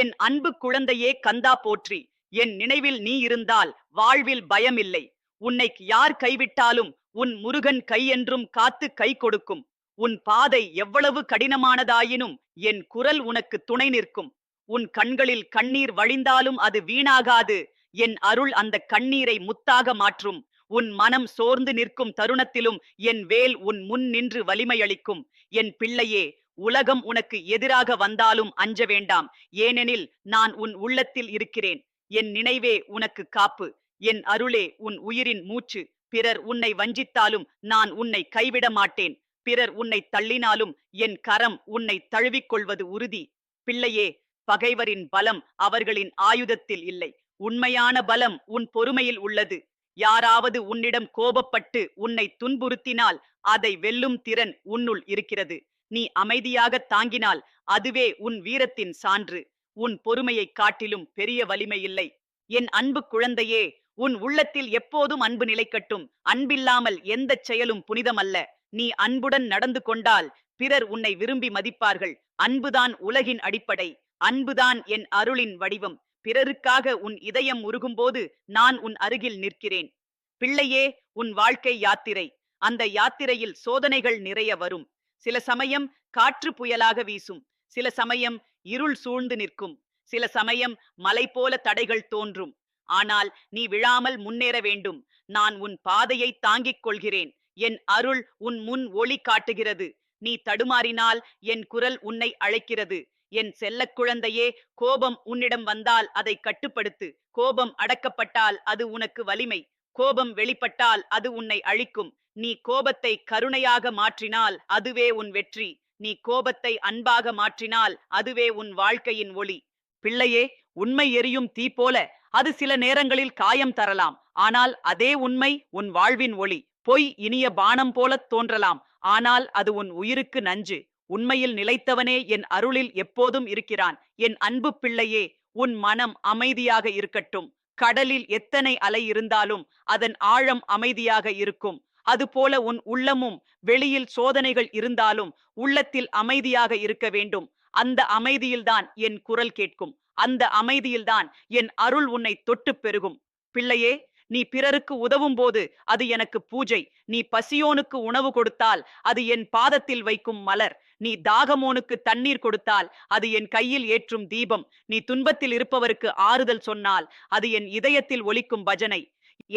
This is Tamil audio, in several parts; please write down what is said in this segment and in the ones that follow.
என் அன்பு குழந்தையே கந்தா போற்றி. என் நினைவில் நீ இருந்தால் வாழ்வில் பயமில்லை. உன்னை யார் கைவிட்டாலும் உன் முருகன் கையென்றும் காத்து கை கொடுக்கும். உன் பாதை எவ்வளவு கடினமானதாயினும் என் குரல் உனக்கு துணை நிற்கும். உன் கண்களில் கண்ணீர் வழிந்தாலும் அது வீணாகாது. என் அருள் அந்த கண்ணீரை முத்தாக மாற்றும். உன் மனம் சோர்ந்து நிற்கும் தருணத்திலும் என் வேல் உன் முன் நின்று வலிமையளிக்கும். என் பிள்ளையே உலகம் உனக்கு எதிராக வந்தாலும் அஞ்ச வேண்டாம். ஏனெனில் நான் உன் உள்ளத்தில் இருக்கிறேன். என் நினைவே உனக்கு காப்பு. என் அருளே உன் உயிரின் மூச்சு. பிறர் உன்னை வஞ்சித்தாலும் நான் உன்னை கைவிட மாட்டேன். பிறர் உன்னை தள்ளினாலும் என் கரம் உன்னை தழுவிக்கொள்வது உறுதி. பிள்ளையே பகைவரின் பலம் அவர்களின் ஆயுதத்தில் இல்லை. உண்மையான பலம் உன் பொறுமையில் உள்ளது. யாராவது உன்னிடம் கோபப்பட்டு உன்னை துன்புறுத்தினால் அதை வெல்லும் திறன் உன்னுள் இருக்கிறது. நீ அமைதியாக தாங்கினால் அதுவே உன் வீரத்தின் சான்று. உன் பொறுமையைக் காட்டிலும் பெரிய வலிமை இல்லை. என் அன்பு குழந்தையே உன் உள்ளத்தில் எப்போதும் அன்பு நிலைக்கட்டும். அன்பில்லாமல் எந்த செயலும் புனிதமல்ல. நீ அன்புடன் நடந்து கொண்டால் பிறர் உன்னை விரும்பி மதிப்பார்கள். அன்புதான் உலகின் அடிப்படை. அன்புதான் என் அருளின் வடிவம். பிறருக்காக உன் இதயம் உருகும்போது நான் உன் அருகில் நிற்கிறேன். பிள்ளையே உன் வாழ்க்கை யாத்திரை. அந்த யாத்திரையில் சோதனைகள் நிறைய வரும். சில சமயம் காற்று புயலாக வீசும் சில சமயம் இருள் சூழ்ந்து நிற்கும் சில சமயம் மலை போல தடைகள் தோன்றும். ஆனால் நீ விழாமல் முன்னேற வேண்டும். நான் உன் பாதையை தாங்கிக் கொள்கிறேன். என் அருள் உன் முன் ஒளி காட்டுகிறது. நீ தடுமாறினால் என் குரல் உன்னை அழைக்கிறது. என் செல்லக் குழந்தையே கோபம் உன்னிடம் வந்தால் அதை கட்டுப்படுத்து. கோபம் அடக்கப்பட்டால் அது உனக்கு வலிமை. கோபம் வெளிப்பட்டால் அது உன்னை அழிக்கும். நீ கோபத்தை கருணையாக மாற்றினால் அதுவே உன் வெற்றி. நீ கோபத்தை அன்பாக மாற்றினால் அதுவே உன் வாழ்க்கையின் ஒளி. பிள்ளையே உண்மை எரியும் தீ போல அது சில நேரங்களில் காயம் தரலாம். ஆனால் அதே உண்மை உன் வாழ்வின் ஒளி. பொய் இனிய பானம் போலத் தோன்றலாம். ஆனால் அது உன் உயிருக்கு நஞ்சு. உண்மையில் நிலைத்தவனே என் அருளில் எப்போதும் இருக்கிறான். என் அன்பு பிள்ளையே உன் மனம் அமைதியாக இருக்கட்டும். கடலில் எத்தனை அலை இருந்தாலும் அதன் ஆழம் அமைதியாக இருக்கும். அதுபோல உன் உள்ளமும் வெளியில் சோதனைகள் இருந்தாலும் உள்ளத்தில் அமைதியாக இருக்க வேண்டும். அந்த அமைதியில்தான் என் குரல் கேட்கும். அந்த அமைதியில்தான் என் அருள் உன்னை தொட்டு பெருகும். பிள்ளையே நீ பிறருக்கு உதவும் போது அது எனக்கு பூஜை. நீ பசியோனுக்கு உணவு கொடுத்தால் அது என் பாதத்தில் வைக்கும் மலர். நீ தாகமோனுக்கு தண்ணீர் கொடுத்தால் அது என் கையில் ஏற்றும் தீபம். நீ துன்பத்தில் இருப்பவருக்கு ஆறுதல் சொன்னால் அது என் இதயத்தில் ஒலிக்கும் பஜனை.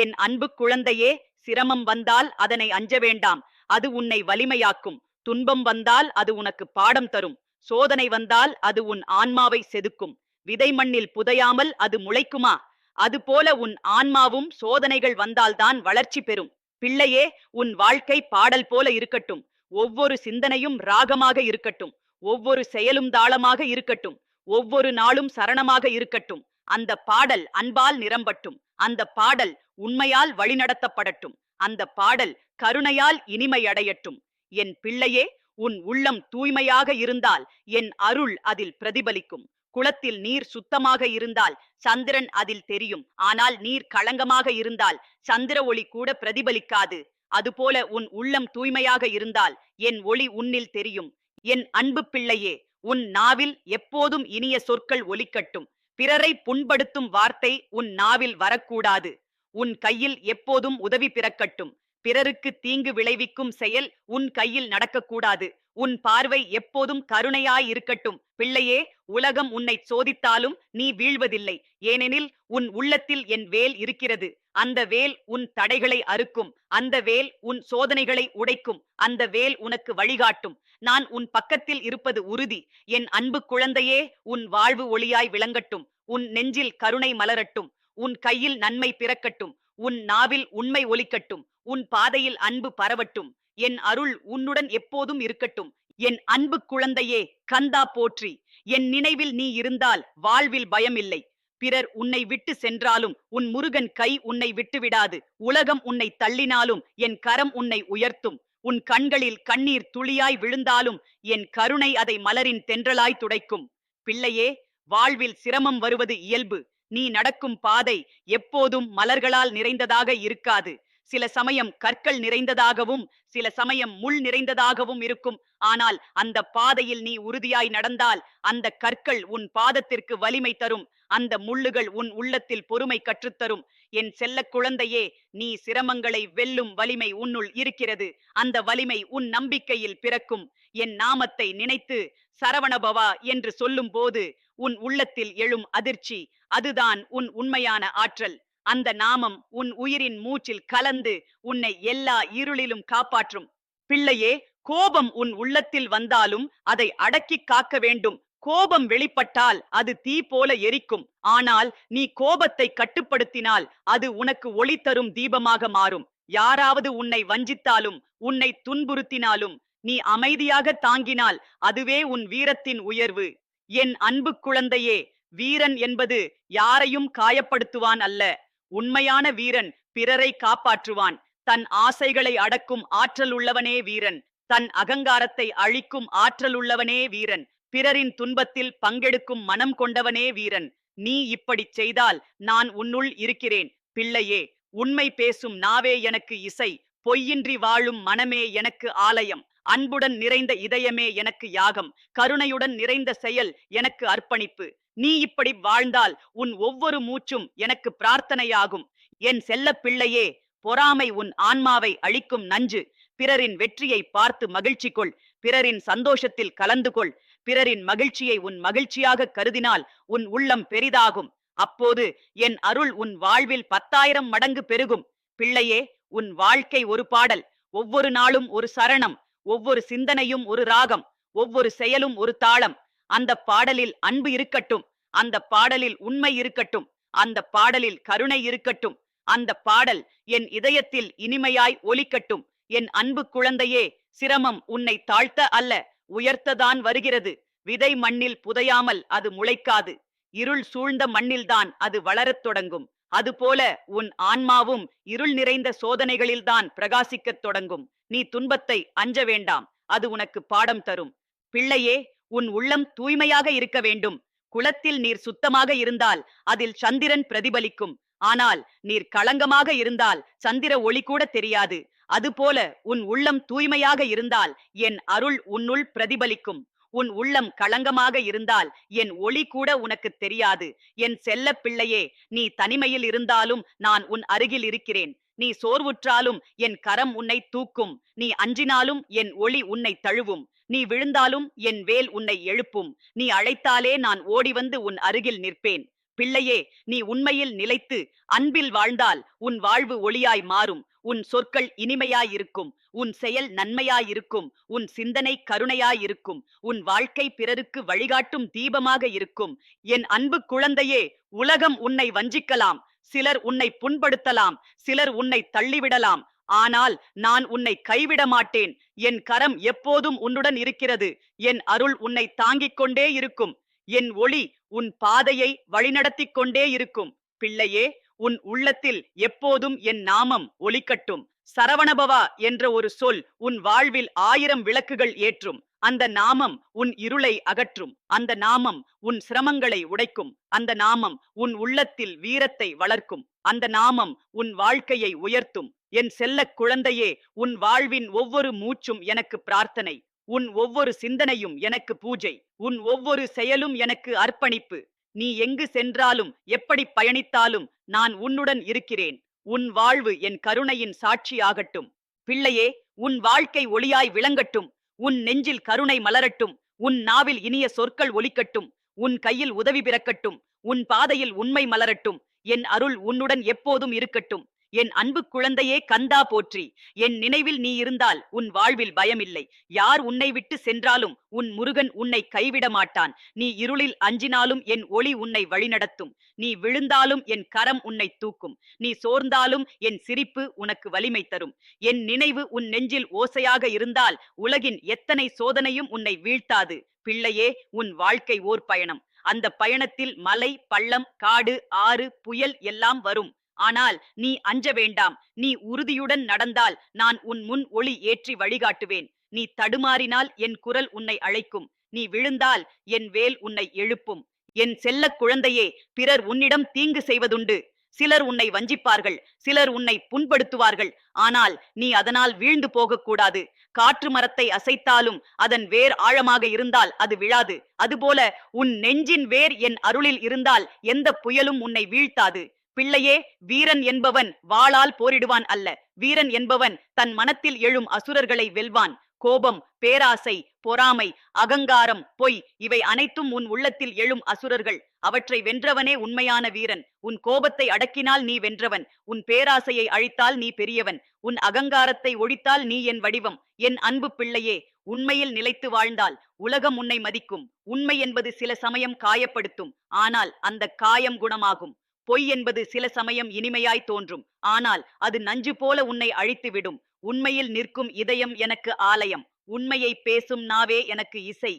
என் அன்பு குழந்தையே சிரமம் வந்தால் அதனை அஞ்ச வேண்டாம். அது உன்னை வலிமையாக்கும். துன்பம் வந்தால் அது உனக்கு பாடம் தரும். சோதனை வந்தால் அது உன் ஆன்மாவை செதுக்கும். விதை மண்ணில் புதையாமல் அது முளைக்குமா? அதுபோல உன் ஆன்மாவும் சோதனைகள் வந்தால்தான் வளர்ச்சி பெறும். பிள்ளையே உன் வாழ்க்கை பாடல் போல இருக்கட்டும். ஒவ்வொரு சிந்தனையும் ராகமாக இருக்கட்டும். ஒவ்வொரு செயலும் தாளமாக இருக்கட்டும். ஒவ்வொரு நாளும் சரணமாக இருக்கட்டும். அந்த பாடல் அன்பால் நிரம்பட்டும். அந்த பாடல் உண்மையால் வழிநடத்தப்படட்டும். அந்த பாடல் கருணையால் இனிமையடையட்டும். என் பிள்ளையே உன் உள்ளம் தூய்மையாக இருந்தால் என் அருள் அதில் பிரதிபலிக்கும். குளத்தில் நீர் சுத்தமாக இருந்தால் சந்திரன் அதில் தெரியும். ஆனால் நீர் களங்கமாக இருந்தால் சந்திர ஒளி கூட பிரதிபலிக்காது. அதுபோல உன் உள்ளம் தூய்மையாக இருந்தால் என் ஒளி உன்னில் தெரியும். என் அன்பு பிள்ளையே உன் நாவில் எப்போதும் இனிய சொற்கள் ஒலிக்கட்டும். பிறரை புண்படுத்தும் வார்த்தை உன் நாவில் வரக்கூடாது. உன் கையில் எப்போதும் உதவி பிறக்கட்டும். பிறருக்கு தீங்கு விளைவிக்கும் செயல் உன் கையில் நடக்கக்கூடாது. உன் பார்வை எப்போதும் கருணையாயிருக்கட்டும் பிள்ளையே உலகம் உன்னை சோதித்தாலும் நீ வீழ்வதில்லை. ஏனெனில் உன் உள்ளத்தில் என் வேல் இருக்கிறது. அந்த வேல் உன் தடைகளை அறுக்கும். அந்த வேல் உன் சோதனைகளை உடைக்கும். அந்த வேல் உனக்கு வழிகாட்டும். நான் உன் பக்கத்தில் இருப்பது உறுதி. என் அன்பு குழந்தையே உன் வாழ்வு ஒளியாய் விளங்கட்டும். உன் நெஞ்சில் கருணை மலரட்டும். உன் கையில் நன்மை பிறக்கட்டும். உன் நாவில் உண்மை ஒலிக்கட்டும். உன் பாதையில் அன்பு பரவட்டும். என் அருள் உன்னுடன் எப்போதும் இருக்கட்டும். என் அன்பு குழந்தையே கந்தா போற்றி. என் நினைவில் நீ இருந்தால் வாழ்வில் பயமில்லை. பிறர் உன்னை விட்டு சென்றாலும் உன் முருகன் கை உன்னை விட்டுவிடாது. உலகம் உன்னை தள்ளினாலும் என் கரம் உன்னை உயர்த்தும். உன் கண்களில் கண்ணீர் துளியாய் விழுந்தாலும் என் கருணை அதை மலரின் தென்றலாய் துடைக்கும். பிள்ளையே வாழ்வில் சிரமம் வருவது இயல்பு. நீ நடக்கும் பாதை எப்போதும் மலர்களால் நிறைந்ததாக இருக்காது. சில சமயம் கற்கள் நிறைந்ததாகவும் சில சமயம் முள் நிறைந்ததாகவும் இருக்கும். ஆனால் அந்த பாதையில் நீ உறுதியாய் நடந்தால் அந்த கற்கள் உன் பாதத்திற்கு வலிமை தரும். அந்த முள்ளுகள் உன் உள்ளத்தில் பொறுமை கற்றுத்தரும் என் செல்ல குழந்தையே நீ சிரமங்களை வெல்லும் வலிமை உன்னுள் இருக்கிறது. அந்த வலிமை உன் நம்பிக்கையில் பிறக்கும். என் நாமத்தை நினைத்து சரவணபவா என்று சொல்லும் போது உன் உள்ளத்தில் எழும் அதிர்ச்சி. அதுதான் உன் உண்மையான ஆற்றல். அந்த நாமம் உன் உயிரின் மூச்சில் கலந்து உன்னை எல்லா இருளிலும் காப்பாற்றும். பிள்ளையே கோபம் உன் உள்ளத்தில் வந்தாலும் அதை அடக்கிக் காக்க வேண்டும். கோபம் வெளிப்பட்டால் அது தீ போல எரிக்கும். ஆனால் நீ கோபத்தை கட்டுப்படுத்தினால் அது உனக்கு ஒளி தரும் தீபமாக மாறும். யாராவது உன்னை வஞ்சித்தாலும் உன்னை துன்புறுத்தினாலும் நீ அமைதியாக தாங்கினால் அதுவே உன் வீரத்தின் உயர்வு. என் அன்பு குழந்தையே வீரன் என்பது யாரையும் காயப்படுத்துவான் அல்ல. உண்மையான வீரன் பிறரை காப்பாற்றுவான். தன் ஆசைகளை அடக்கும் ஆற்றல் உள்ளவனே வீரன். தன் அகங்காரத்தை அழிக்கும் ஆற்றல் உள்ளவனே வீரன். பிறரின் துன்பத்தில் பங்கெடுக்கும் மனம் கொண்டவனே வீரன். நீ இப்படிச் செய்தால் நான் உன்னுள் இருக்கிறேன். பிள்ளையே உண்மை பேசும் நாவே எனக்கு இசை. பொய்யின்றி வாழும் மனமே எனக்கு ஆலயம். அன்புடன் நிறைந்த இதயமே எனக்கு யாகம். கருணையுடன் நிறைந்த செயல் எனக்கு அர்ப்பணிப்பு. நீ இப்படி வாழ்ந்தால் உன் ஒவ்வொரு மூச்சும் எனக்கு பிரார்த்தனையாகும். என் செல்ல பிள்ளையே பொறாமை உன் ஆன்மாவை அழிக்கும் நஞ்சு. பிறரின் வெற்றியை பார்த்து மகிழ்ச்சி கொள். பிறரின் சந்தோஷத்தில் கலந்து கொள். பிறரின் மகிழ்ச்சியை உன் மகிழ்ச்சியாக கருதினால் உன் உள்ளம் பெரிதாகும். அப்போது என் அருள் உன் வாழ்வில் பத்தாயிரம் மடங்கு பெருகும். பிள்ளையே உன் வாழ்க்கை ஒரு பாடல். ஒவ்வொரு நாளும் ஒரு சரணம். ஒவ்வொரு சிந்தனையும் ஒரு ராகம். ஒவ்வொரு செயலும் ஒரு தாளம். அந்த பாடலில் அன்பு இருக்கட்டும் அந்த பாடலில் உண்மை இருக்கட்டும் அந்த பாடலில் கருணை இருக்கட்டும் அந்த பாடல் என் இதயத்தில் இனிமையாய் ஒலிக்கட்டும் என் அன்பு குழந்தையே சிரமம் உன்னை தாழ்த்த அல்ல உயர்த்ததான் வருகிறது விதை மண்ணில் புதையாமல் அது முளைக்காது இருள் சூழ்ந்த மண்ணில்தான் அது வளரத் தொடங்கும் அதுபோல உன் ஆன்மாவும் இருள் நிறைந்த சோதனைகளில்தான் பிரகாசிக்கத் தொடங்கும் நீ துன்பத்தை அஞ்ச வேண்டாம் அது உனக்கு பாடம் தரும். பிள்ளையே உன் உள்ளம் தூய்மையாக இருக்க வேண்டும். குளத்தில் நீர் சுத்தமாக இருந்தால் அதில் சந்திரன் பிரதிபலிக்கும். ஆனால் நீர் களங்கமாக இருந்தால் சந்திர ஒளி கூட தெரியாது. அதுபோல உன் உள்ளம் தூய்மையாக இருந்தால் என் அருள் உன்னுள் பிரதிபலிக்கும். உன் உள்ளம் களங்கமாக இருந்தால் என் ஒளி கூட உனக்கு தெரியாது. என் செல்ல பிள்ளையே நீ தனிமையில் இருந்தாலும் நான் உன் அருகில் இருக்கிறேன். நீ சோர்வுற்றாலும் என் கரம் உன்னை தூக்கும். நீ அஞ்சினாலும் என் ஒளி உன்னை தழுவும். நீ விழுந்தாலும் என் வேல் உன்னை எழுப்பும். நீ அழைத்தாலே நான் ஓடி வந்து உன் அருகில் நிற்பேன். பிள்ளையே நீ உண்மையில் நிலைத்து அன்பில் வாழ்ந்தால் உன் வாழ்வு ஒளியாய் மாறும். உன் சொற்கள் இனிமையாயிருக்கும். உன் செயல் நன்மையாயிருக்கும். உன் சிந்தனை கருணையாயிருக்கும். உன் வாழ்க்கை பிறருக்கு வழிகாட்டும் தீபமாக இருக்கும். என் அன்பு குழந்தையே உலகம் உன்னை வஞ்சிக்கலாம். சிலர் உன்னை புண்படுத்தலாம் சிலர் உன்னை தள்ளிவிடலாம். ஆனால் நான் உன்னை கைவிட மாட்டேன் என் கரம் எப்போதும் உன்னுடன் இருக்கிறது. என் அருள் உன்னை தாங்கிக் கொண்டே இருக்கும். என் ஒளி உன் பாதையை வழிநடத்திக் கொண்டே இருக்கும். பிள்ளையே உன் உள்ளத்தில் எப்போதும் என் நாமம் ஒலிக்கட்டும். சரவணபவா என்ற ஒரு சொல் உன் வாழ்வில் ஆயிரம் விளக்குகள் ஏற்றும். அந்த நாமம் உன் இருளை அகற்றும். அந்த நாமம் உன் சிரமங்களை உடைக்கும். அந்த நாமம் உன் உள்ளத்தில் வீரத்தை வளர்க்கும். அந்த நாமம் உன் வாழ்க்கையை உயர்த்தும். என் செல்ல குழந்தையே உன் வாழ்வின் ஒவ்வொரு மூச்சும் எனக்கு பிரார்த்தனை. உன் ஒவ்வொரு சிந்தனையும் எனக்கு பூஜை. உன் ஒவ்வொரு செயலும் எனக்கு அர்ப்பணிப்பு. நீ எங்கு சென்றாலும் எப்படி பயணித்தாலும் நான் உன்னுடன் இருக்கிறேன். உன் வாழ்வு என் கருணையின் சாட்சியாகட்டும். பிள்ளையே உன் வாழ்க்கை ஒளியாய் விளங்கட்டும். உன் நெஞ்சில் கருணை மலரட்டும் உன் நாவில் இனிய சொற்கள் ஒலிக்கட்டும் உன் கையில் உதவி பிறக்கட்டும் உன் பாதையில் உண்மை மலரட்டும் என் அருள் உன்னுடன் எப்போதும் இருக்கட்டும். என் அன்பு குழந்தையே கந்தா போற்றி. என் நினைவில் நீ இருந்தால் உன் வாழ்வில் பயமில்லை. யார் உன்னை விட்டு சென்றாலும் உன் முருகன் உன்னை கைவிட மாட்டான். நீ இருளில் அஞ்சினாலும் என் ஒளி உன்னை வழிநடத்தும். நீ விழுந்தாலும் என் கரம் உன்னை தூக்கும். நீ சோர்ந்தாலும் என் சிரிப்பு உனக்கு வலிமை தரும். என் நினைவு உன் நெஞ்சில் ஓசையாக இருந்தால் உலகின் எத்தனை சோதனையும் உன்னை வீழ்த்தாது. பிள்ளையே உன் வாழ்க்கை ஓர் பயணம். அந்த பயணத்தில் மலை பள்ளம் காடு ஆறு புயல் எல்லாம் வரும். ஆனால் நீ அஞ்ச வேண்டாம். நீ உறுதியுடன் நடந்தால் நான் உன் முன் ஒளி ஏற்றி வழிகாட்டுவேன். நீ தடுமாறினால் என் குரல் உன்னை அழைக்கும். நீ விழுந்தால் என் வேல் உன்னை எழுப்பும். என் செல்ல குழந்தையே பிறர் உன்னிடம் தீங்கு செய்வதுண்டு. சிலர் உன்னை வஞ்சிப்பார்கள். சிலர் உன்னை புண்படுத்துவார்கள். ஆனால் நீ அதனால் வீழ்ந்து போகக்கூடாது. காற்று மரத்தை அசைத்தாலும் அதன் வேர் ஆழமாக இருந்தால் அது விழாது. அதுபோல உன் நெஞ்சின் வேர் என் அருளில் இருந்தால் எந்த புயலும் உன்னை வீழ்த்தாது. பிள்ளையே வீரன் என்பவன் வாளால் போரிடுவான் அல்ல. வீரன் என்பவன் தன் மனத்தில் எழும் அசுரர்களை வெல்வான். கோபம் பேராசை பொறாமை அகங்காரம் பொய் இவை அனைத்தும் உன் உள்ளத்தில் எழும் அசுரர்கள். அவற்றை வென்றவனே உண்மையான வீரன். உன் கோபத்தை அடக்கினால் நீ வென்றவன். உன் பேராசையை அழித்தால் நீ பெரியவன். உன் அகங்காரத்தை ஒழித்தால் நீ என் வடிவம். என் அன்பு பிள்ளையே உண்மையில் நிலைத்து வாழ்ந்தால் உலகம் உன்னை மதிக்கும். உண்மை என்பது சில சமயம் காயப்படுத்தும். ஆனால் அந்த காயம் குணமாகும். பொய் என்பது சில சமயம் இனிமையாய் தோன்றும். ஆனால் அது நஞ்சு போல உன்னை அழித்துவிடும். உண்மையில் நிற்கும் இதயம் எனக்கு ஆலயம். உண்மையை பேசும் நாவே எனக்கு இசை.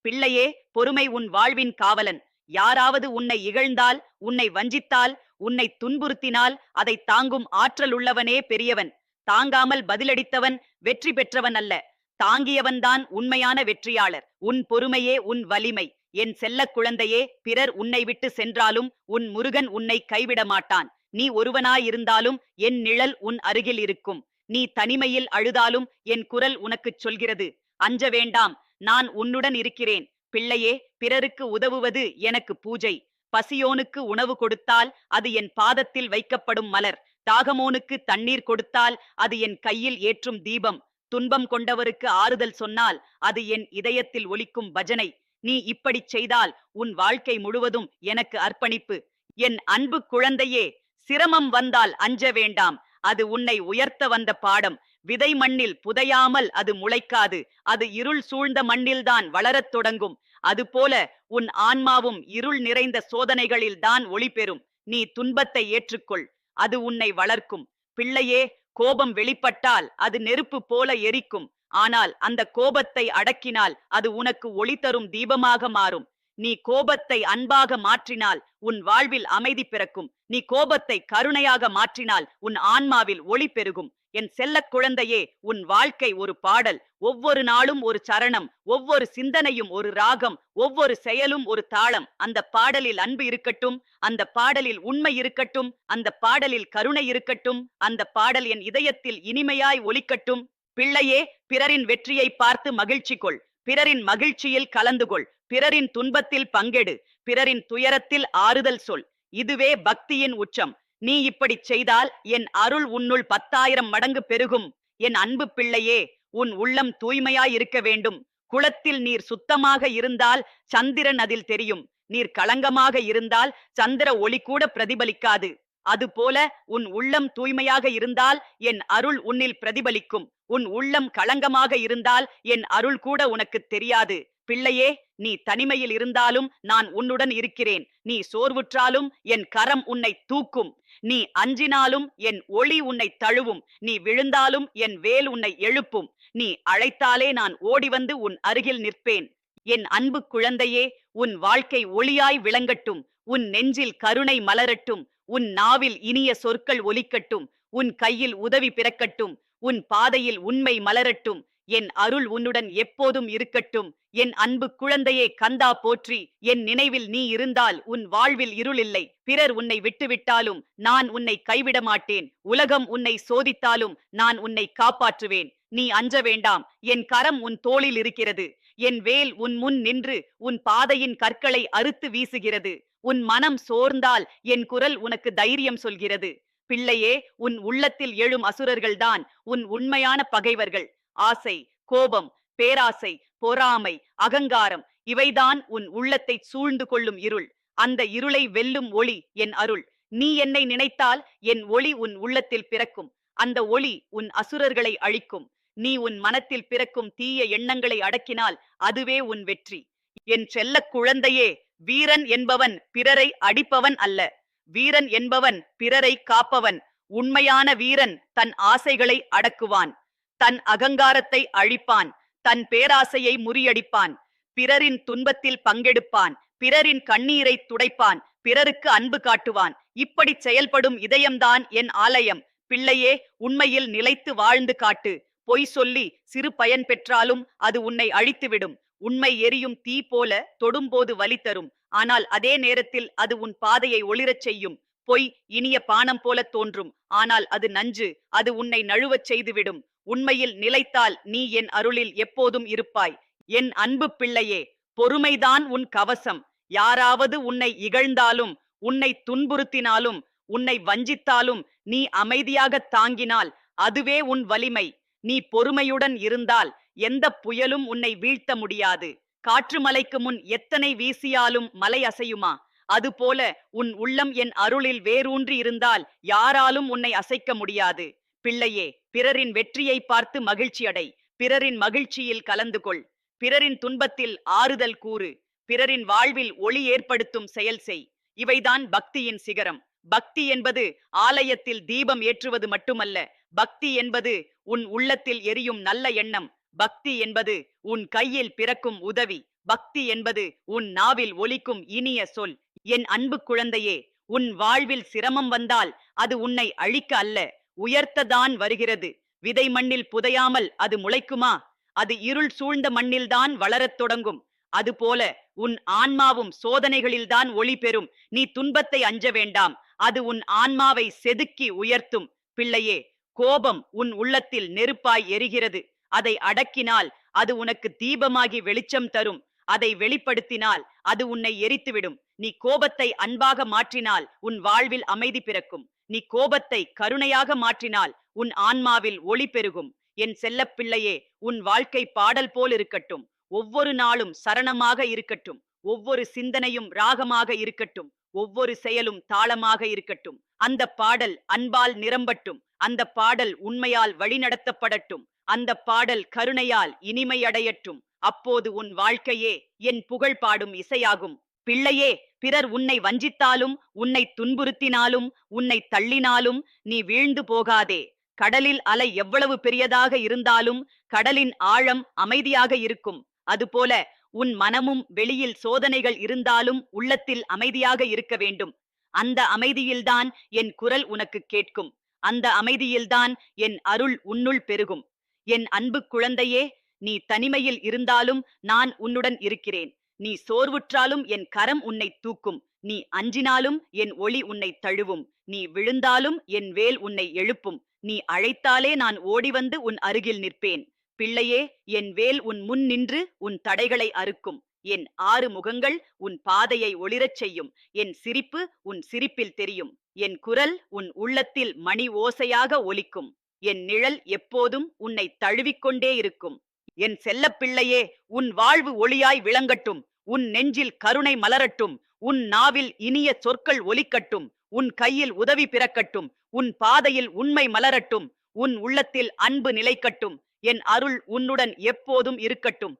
பிள்ளையே பொறுமை உன் வாழ்வின் காவலன். யாராவது உன்னை இகழ்ந்தால் உன்னை வஞ்சித்தால் உன்னை துன்புறுத்தினால் அதை தாங்கும் ஆற்றல் உள்ளவனே பெரியவன். தாங்காமல் பதிலடித்தவன் வெற்றி பெற்றவன் அல்ல. தாங்கியவன்தான் உண்மையான வெற்றியாளர். உன் பொறுமையே உன் வலிமை. என் செல்லக் குழந்தையே பிறர் உன்னை விட்டு சென்றாலும் உன் முருகன் உன்னை கைவிட மாட்டான். நீ ஒருவனாயிருந்தாலும் என் நிழல் உன் அருகில் இருக்கும். நீ தனிமையில் அழுதாலும் என் குரல் உனக்குச் சொல்கிறது. அஞ்ச வேண்டாம் நான் உன்னுடன் இருக்கிறேன். பிள்ளையே பிறருக்கு உதவுவது எனக்கு பூஜை. பசியோனுக்கு உணவு கொடுத்தால் அது என் பாதத்தில் வைக்கப்படும் மலர். தாகமோனுக்கு தண்ணீர் கொடுத்தால் அது என் கையில் ஏற்றும் தீபம். துன்பம் கொண்டவருக்கு ஆறுதல் சொன்னால் அது என் இதயத்தில் ஒலிக்கும் பஜனை. நீ இப்படிச் செய்தால் உன் வாழ்க்கை முழுவதும் எனக்கு அர்ப்பணிப்பு. என் அன்பு குழந்தையே சிரமம் வந்தால் அஞ்ச வேண்டாம். அது உன்னை உயர்த்த வந்த பாடம். விதை மண்ணில் புதையாமல் அது முளைக்காது. அது இருள் சூழ்ந்த மண்ணில்தான் வளரத் தொடங்கும். அதுபோல உன் ஆன்மாவும் இருள் நிறைந்த சோதனைகளில் தான் ஒளி பெறும். நீ துன்பத்தை ஏற்றுக்கொள். அது உன்னை வளர்க்கும். பிள்ளையே கோபம் வெளிப்பட்டால் அது நெருப்பு போல எரிக்கும். ஆனால் அந்த கோபத்தை அடக்கினால் அது உனக்கு ஒளி தரும் தீபமாக மாறும். நீ கோபத்தை அன்பாக மாற்றினால் உன் வாழ்வில் அமைதி பிறக்கும். நீ கோபத்தை கருணையாக மாற்றினால் உன் ஆன்மாவில் ஒளி பெருகும். என் செல்லக் குழந்தையே உன் வாழ்க்கை ஒரு பாடல். ஒவ்வொரு நாளும் ஒரு சரணம் ஒவ்வொரு சிந்தனையும் ஒரு ராகம் ஒவ்வொரு செயலும் ஒரு தாளம். அந்த பாடலில் அன்பு இருக்கட்டும் அந்த பாடலில் உண்மை இருக்கட்டும் அந்த பாடலில் கருணை இருக்கட்டும் அந்த பாடல் என் இதயத்தில் இனிமையாய் ஒலிக்கட்டும். பிள்ளையே பிறரின் வெற்றியை பார்த்து மகிழ்ச்சி கொள். பிறரின் மகிழ்ச்சியில் கலந்து கொள். பிறரின் துன்பத்தில் பங்கெடு. பிறரின் துயரத்தில் ஆறுதல் சொல். இதுவே பக்தியின் உச்சம். நீ இப்படிச் செய்தால் என் அருள் உன்னுள் பத்தாயிரம் மடங்கு பெருகும். என் அன்பு பிள்ளையே உன் உள்ளம் தூய்மையாயிருக்க வேண்டும். குளத்தில் நீர் சுத்தமாக இருந்தால் சந்திரன் அதில் தெரியும். நீர் களங்கமாக இருந்தால் சந்திர ஒளி கூட பிரதிபலிக்காது. அதுபோல உன் உள்ளம் தூய்மையாக இருந்தால் என் அருள் உன்னில் பிரதிபலிக்கும். உன் உள்ளம் களங்கமாக இருந்தால் என் அருள் கூட உனக்கு தெரியாது. பிள்ளையே நீ தனிமையில் இருந்தாலும் நான் உன்னுடன் இருக்கிறேன். நீ சோர்வுற்றாலும் என் கரம் உன்னை தூக்கும். நீ அஞ்சினாலும் என் ஒளி உன்னை தழுவும். நீ விழுந்தாலும் என் வேல் உன்னை எழுப்பும். நீ அழைத்தாலே நான் ஓடி வந்து உன் அருகில் நிற்பேன். என் அன்பு குழந்தையே உன் வாழ்க்கை ஒளியாய் விளங்கட்டும். உன் நெஞ்சில் கருணை மலரட்டும். உன் நாவில் இனிய சொற்கள் ஒலிக்கட்டும். உன் கையில் உதவி பிறக்கட்டும். உன் பாதையில் உண்மை மலரட்டும். என் அருள் உன்னுடன் எப்போதும் இருக்கட்டும். என் அன்பு குழந்தையே கந்தா போற்றி. என் நினைவில் நீ இருந்தால் உன் வாழ்வில் இருள் இல்லை. பிறர் உன்னை விட்டுவிட்டாலும் நான் உன்னை கைவிட மாட்டேன் உலகம் உன்னை சோதித்தாலும் நான் உன்னை காப்பாற்றுவேன். நீ அஞ்ச வேண்டாம். என் கரம் உன் தோளில் இருக்கிறது. என் வேல் உன் முன் நின்று உன் பாதையின் கற்களை அறுத்து வீசுகிறது. உன் மனம் சோர்ந்தால் என் குரல் உனக்கு தைரியம் சொல்கிறது. பிள்ளையே உன் உள்ளத்தில் எழும் அசுரர்கள்தான் உன் உண்மையான பகைவர்கள். ஆசை கோபம் பேராசை பொறாமை அகங்காரம் இவைதான் உன் உள்ளத்தை சூழ்ந்து கொள்ளும் இருள். அந்த இருளை வெல்லும் ஒளி என் அருள். நீ என்னை நினைத்தால் என் ஒளி உன் உள்ளத்தில் பிறக்கும். அந்த ஒளி உன் அசுரர்களை அழிக்கும். நீ உன் மனத்தில் பிறக்கும் தீய எண்ணங்களை அடக்கினால் அதுவே உன் வெற்றி. என் செல்லக் குழந்தையே வீரன் என்பவன் பிறரை அடிப்பவன் அல்ல. வீரன் என்பவன் பிறரை காப்பவன். உண்மையான வீரன் தன் ஆசைகளை அடக்குவான். தன் அகங்காரத்தை அழிப்பான். தன் பேராசையை முறியடிப்பான். பிறரின் துன்பத்தில் பங்கெடுப்பான். பிறரின் கண்ணீரை துடைப்பான். பிறருக்கு அன்பு காட்டுவான். இப்படி செயல்படும் இதயம்தான் என் ஆலயம். பிள்ளையே உண்மையில் நிலைத்து வாழ்ந்து காட்டு. பொய் சொல்லி சிறு பயன் பெற்றாலும் அது உன்னை அழித்துவிடும். உண்மை எரியும் தீ போல தொடும்போது வலி தரும். ஆனால் அதே நேரத்தில் அது உன் பாதையை ஒளிரச் செய்யும். பொய் இனிய பானம் போல தோன்றும். ஆனால் அது நஞ்சு அது உன்னை நழுவச் செய்துவிடும். உண்மையில் நிலைத்தால் நீ என் அருளில் எப்போதும் இருப்பாய். என் அன்பு பிள்ளையே பொறுமைதான் உன் கவசம். யாராவது உன்னை இகழ்ந்தாலும் உன்னை துன்புறுத்தினாலும் உன்னை வஞ்சித்தாலும் நீ அமைதியாக தாங்கினால் அதுவே உன் வலிமை. நீ பொறுமையுடன் இருந்தால் எந்த புயலும் உன்னை வீழ்த்த முடியாது. காற்று மலைக்கு முன் எத்தனை வீசியாலும் மலை அசையுமா? அதுபோல உன் உள்ளம் என் அருளில் வேரூன்றி இருந்தால் யாராலும் உன்னை அசைக்க முடியாது. பிள்ளையே பிறரின் வெற்றியை பார்த்து மகிழ்ச்சியடை பிறரின் மகிழ்ச்சியில் கலந்து கொள். பிறரின் துன்பத்தில் ஆறுதல் கூறு. பிறரின் வாழ்வில் ஒளி ஏற்படுத்தும் செயல் செய். இவைதான் பக்தியின் சிகரம். பக்தி என்பது ஆலயத்தில் தீபம் ஏற்றுவது மட்டுமல்ல. பக்தி என்பது உன் உள்ளத்தில் எரியும் நல்ல எண்ணம். பக்தி என்பது உன் கையில் பிறக்கும் உதவி. பக்தி என்பது உன் நாவில் ஒலிக்கும் இனிய சொல். என் அன்பு குழந்தையே உன் வாழ்வில் சிரமம் வந்தால் அது உன்னை அழிக்க அல்ல. உயர்த்ததான் வருகிறது. விதை மண்ணில் புதையாமல் அது முளைக்குமா? அது இருள் சூழ்ந்த மண்ணில்தான் வளரத் தொடங்கும். அதுபோல உன் ஆன்மாவும் சோதனைகளில்தான் ஒளி பெறும். நீ துன்பத்தை அஞ்ச வேண்டாம். அது உன் ஆன்மாவை செதுக்கி உயர்த்தும். பிள்ளையே கோபம் உன் உள்ளத்தில் நெருப்பாய் எரிகிறது. அதை அடக்கினால் அது உனக்கு தீபமாகி வெளிச்சம் தரும். அதை வெளிப்படுத்தினால் அது உன்னை எரித்துவிடும். நீ கோபத்தை அன்பாக மாற்றினால் உன் வாழ்வில் அமைதி பிறக்கும். நீ கோபத்தை கருணையாக மாற்றினால் உன் ஆன்மாவில் ஒளி பெருகும். என் செல்லப் பிள்ளையே உன் வாழ்க்கை பாடல் போல் இருக்கட்டும். ஒவ்வொரு நாளும் சரணமாக இருக்கட்டும். ஒவ்வொரு சிந்தனையும் ராகமாக இருக்கட்டும். ஒவ்வொரு செயலும் தாளமாக இருக்கட்டும். அந்த பாடல் அன்பால் நிரம்பட்டும். அந்த பாடல் உண்மையால் வழிநடத்தப்படட்டும். அந்த பாடல் கருணையால் இனிமையடையற்றும் அப்போது உன் வாழ்க்கையே என் புகழ் பாடும் இசையாகும். பிள்ளையே பிறர் உன்னை வஞ்சித்தாலும் உன்னை துன்புறுத்தினாலும் உன்னை தள்ளினாலும் நீ வீழ்ந்து போகாதே. கடலில் அலை எவ்வளவு பெரியதாக இருந்தாலும் கடலின் ஆழம் அமைதியாக இருக்கும். அதுபோல உன் மனமும் வெளியில் சோதனைகள் இருந்தாலும் உள்ளத்தில் அமைதியாக இருக்க வேண்டும். அந்த அமைதியில்தான் என் குரல் உனக்கு கேட்கும். அந்த அமைதியில்தான் என் அருள் உன்னுள் பெருகும். என் அன்பு குழந்தையே நீ தனிமையில் இருந்தாலும் நான் உன்னுடன் இருக்கிறேன். நீ சோர்வுற்றாலும் என் கரம் உன்னை தூக்கும். நீ அஞ்சினாலும் என் ஒளி உன்னை தழுவும். நீ விழுந்தாலும் என் வேல் உன்னை எழுப்பும். நீ அழைத்தாலே நான் ஓடிவந்து உன் அருகில் நிற்பேன். பிள்ளையே என் வேல் உன் முன் நின்று உன் தடைகளை அறுக்கும். என் ஆறு முகங்கள் உன் பாதையை ஒளிரச் செய்யும். என் சிரிப்பு உன் சிரிப்பில் தெரியும். என் குரல் உன் உள்ளத்தில் மணி ஓசையாக ஒலிக்கும். என் நிழல் எப்போதும் உன்னை தழுவிக்கொண்டே இருக்கும். என் செல்லப்பிள்ளையே உன் வாழ்வு ஒளியாய் விளங்கட்டும். உன் நெஞ்சில் கருணை மலரட்டும். உன் நாவில் இனிய சொற்கள் ஒலிக்கட்டும். உன் கையில் உதவி பிறக்கட்டும். உன் பாதையில் உண்மை மலரட்டும். உன் உள்ளத்தில் அன்பு நிலைக்கட்டும். என் அருள் உன்னுடன் எப்போதும் இருக்கட்டும்.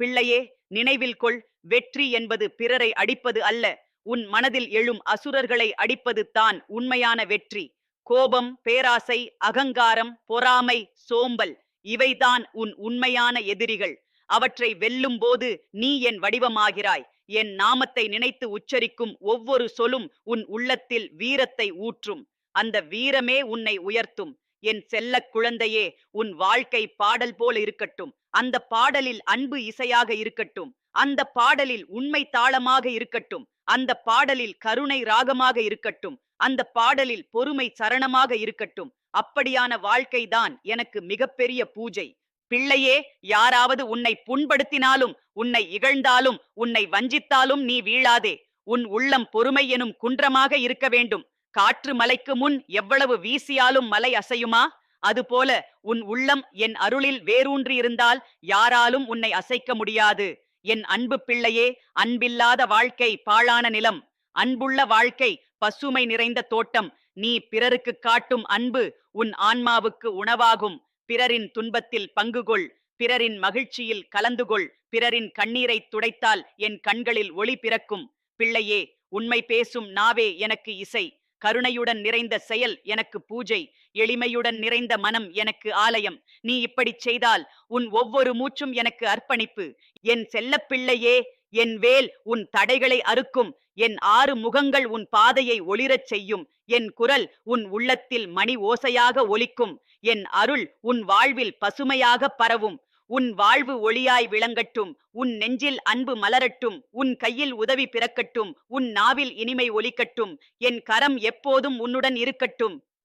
பிள்ளையே நினைவில் கொள். வெற்றி என்பது பிறரை அடிப்பது அல்ல. உன் மனதில் எழும் அசுரர்களை அடிப்பது தான் உண்மையான வெற்றி. கோபம் பேராசை அகங்காரம் பொறாமை சோம்பல் இவைதான் உன் உண்மையான எதிரிகள். அவற்றை வெல்லும் போது நீ என் வடிவமாகிறாய். என் நாமத்தை நினைத்து உச்சரிக்கும் ஒவ்வொரு சொலும் உன் உள்ளத்தில் வீரத்தை ஊற்றும். அந்த வீரமே உன்னை உயர்த்தும். என் செல்லக் குழந்தையே உன் வாழ்க்கை பாடல் போல இருக்கட்டும். அந்த பாடலில் அன்பு இசையாக இருக்கட்டும். அந்த பாடலில் உண்மை தாளமாக இருக்கட்டும். அந்த பாடலில் கருணை ராகமாக இருக்கட்டும். அந்த பாடலில் பொறுமை சரணமாக இருக்கட்டும். அப்படியான வாழ்க்கைதான் எனக்கு மிகப்பெரிய பூஜை. பிள்ளையே யாராவது உன்னை புண்படுத்தினாலும் உன்னை இகழ்ந்தாலும் உன்னை வஞ்சித்தாலும் நீ வீழாதே. உன் உள்ளம் பொறுமை எனும் குன்றமாக இருக்க வேண்டும். காற்று மலைக்கு முன் எவ்வளவு வீசியாலும் மலை அசையுமா? அதுபோல உன் உள்ளம் என் அருளில் வேரூன்றியிருந்தால் யாராலும் உன்னை அசைக்க முடியாது. என் அன்பு பிள்ளையே அன்பில்லாத வாழ்க்கை பாழான நிலம். அன்புள்ள வாழ்க்கை பசுமை நிறைந்த தோட்டம் நீ பிறருக்கு காட்டும் அன்பு உன் ஆன்மாவுக்கு உணவாகும். பிறரின் துன்பத்தில் பங்கு கொள் பிறரின் மகிழ்ச்சியில் கலந்து கொள் பிறரின் கண்ணீரை துடைத்தால் என் கண்களில் ஒளி பிறக்கும். பிள்ளையே உண்மை பேசும் நாவே எனக்கு இசை. கருணையுடன் நிறைந்த செயல் எனக்கு பூஜை. எளிமையுடன் நிறைந்த மனம் எனக்கு ஆலயம். நீ இப்படிச் செய்தால் உன் ஒவ்வொரு மூச்சும் எனக்கு அர்ப்பணிப்பு. என் செல்லப்பிள்ளையே என் வேல் உன் தடைகளை அறுக்கும். என் ஆறு முகங்கள் உன் பாதையை ஒளிரச் செய்யும். என் குரல் உன் உள்ளத்தில் மணி ஓசையாக ஒலிக்கும். என் அருள் உன் வாழ்வில் பசுமையாக பரவும். உன் வாழ்வு ஒளியாய் விளங்கட்டும். உன் நெஞ்சில் அன்பு மலரட்டும். உன் கையில் உதவி பிறக்கட்டும். உன் நாவில் இனிமை ஒலிக்கட்டும். என் கரம் எப்போதும் உன்னுடன் இருக்கட்டும்.